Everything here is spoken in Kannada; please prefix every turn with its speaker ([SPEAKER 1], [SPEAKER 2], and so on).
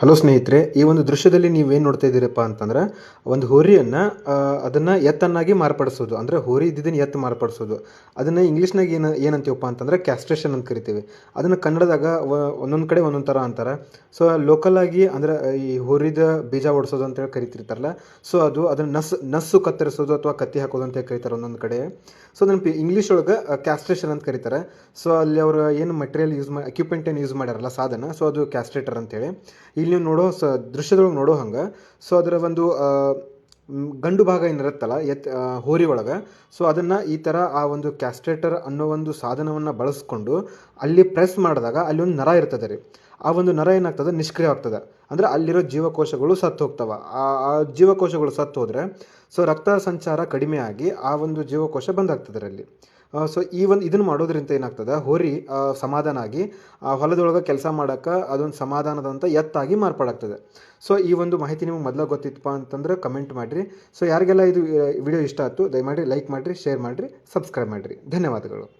[SPEAKER 1] ಹಲೋ ಸ್ನೇಹಿತರೆ, ಈ ಒಂದು ದೃಶ್ಯದಲ್ಲಿ ನೀವೇನು ನೋಡ್ತಾ ಇದ್ದೀರಪ್ಪ ಅಂತಂದ್ರೆ, ಒಂದು ಹೋರಿಯನ್ನು ಅದನ್ನು ಎತ್ತನ್ನಾಗಿ ಮಾರ್ಪಡಿಸೋದು. ಅಂದರೆ ಹೋರಿ ಇದ್ದಿದ್ದನ್ನು ಎತ್ತು ಮಾರ್ಪಡಿಸೋದು. ಅದನ್ನು ಇಂಗ್ಲೀಷ್ನಾಗ ಏನು, ಏನಂತೀವಪ್ಪ ಅಂತಂದ್ರೆ ಕ್ಯಾಸ್ಟ್ರೇಷನ್ ಅಂತ ಕರಿತೀವಿ. ಅದನ್ನು ಕನ್ನಡದಾಗ ಒಂದೊಂದು ಕಡೆ ಒಂದೊಂದು ಥರ ಅಂತಾರೆ. ಸೊ ಲೋಕಲಾಗಿ ಅಂದರೆ ಈ ಹೋರಿದ ಬೀಜ ಓಡಿಸೋದು ಅಂತೇಳಿ ಕರಿತಿರ್ತಾರಲ್ಲ, ಸೊ ಅದು ಅದನ್ನು ನಸ್, ನಸ್ಸು ಕತ್ತರಿಸೋದು ಅಥವಾ ಕತ್ತಿ ಹಾಕೋದು ಅಂತ ಕರೀತಾರೆ ಒಂದೊಂದು ಕಡೆ. ಸೊ, ಅದನ್ನು ಪಿ, ಇಂಗ್ಲೀಷ್ ಒಳಗೆ ಕ್ಯಾಸ್ಟ್ರೇಷನ್ ಅಂತ ಕರೀತಾರೆ. ಸೊ, ಅಲ್ಲಿ ಅವರು ಏನು ಮಟೀರಿಯಲ್ ಯೂಸ್ ಮಾಡಿ ಎಕ್ವಿಪ್ಮೆಂಟ್ ಏನು ಯೂಸ್ ಮಾಡ್ಯಾರಲ್ಲ ಸಾಧನ, ಸೊ ಅದು ಕ್ಯಾಸ್ಟ್ರೇಟರ್ ಅಂತೇಳಿ ಇಲ್ಲಿ ನೀವು ನೋಡೋ ಸ, ದೃಶ್ಯದೊಳಗೆ ನೋಡೋ ಹಂಗೆ. ಸೊ ಅದರ ಒಂದು ಗಂಡು ಭಾಗ ಏನಿರುತ್ತಲ್ಲ, ಎತ್ ಹೋರಿ ಒಳಗೆ. ಸೊ ಅದನ್ನು ಈ ಥರ ಆ ಒಂದು ಕ್ಯಾಸ್ಟ್ರೇಟರ್ ಅನ್ನೋ ಒಂದು ಸಾಧನವನ್ನು ಬಳಸ್ಕೊಂಡು ಅಲ್ಲಿ ಪ್ರೆಸ್ ಮಾಡಿದಾಗ ಅಲ್ಲಿ ಒಂದು ನರ ಇರ್ತದೆ ರೀ. ಆ ಒಂದು ನರ ಏನಾಗ್ತದೆ? ನಿಷ್ಕ್ರಿಯ ಆಗ್ತದೆ. ಅಂದರೆ ಅಲ್ಲಿರೋ ಜೀವಕೋಶಗಳು ಸತ್ತು ಹೋಗ್ತವೆ. ಆ ಜೀವಕೋಶಗಳು ಸತ್ತು ಹೋದರೆ, ಸೊ ರಕ್ತ ಸಂಚಾರ ಕಡಿಮೆ ಆಗಿ ಆ ಒಂದು ಜೀವಕೋಶ ಬಂದಾಗ್ತದೆ ಅಲ್ಲಿ. ಸೊ ಈ ಒಂದು ಇದನ್ನು ಮಾಡೋದ್ರಿಂದ ಏನಾಗ್ತದೆ? ಹೋರಿ ಸಮಾಧಾನ ಆಗಿ, ಆ, ಹೊಲದೊಳಗೆ ಕೆಲಸ ಮಾಡೋಕ್ಕೆ ಅದೊಂದು ಸಮಾಧಾನದಂತ ಎತ್ತಾಗಿ ಮಾರ್ಪಾಡಾಗ್ತದೆ. ಸೊ ಈ ಒಂದು ಮಾಹಿತಿ ನಿಮಗೆ ಮೊದಲ ಗೊತ್ತಿತ್ತಪ್ಪ ಅಂತಂದ್ರೆ ಕಮೆಂಟ್ ಮಾಡಿರಿ. ಸೊ ಯಾರಿಗೆಲ್ಲ ಇದು ವಿಡಿಯೋ ಇಷ್ಟ ಆಯ್ತು ದಯಮಾಡಿ ಲೈಕ್ ಮಾಡಿರಿ ಶೇರ್ ಮಾಡಿರಿ ಸಬ್ಸ್ಕ್ರೈಬ್ ಮಾಡಿರಿ. ಧನ್ಯವಾದಗಳು.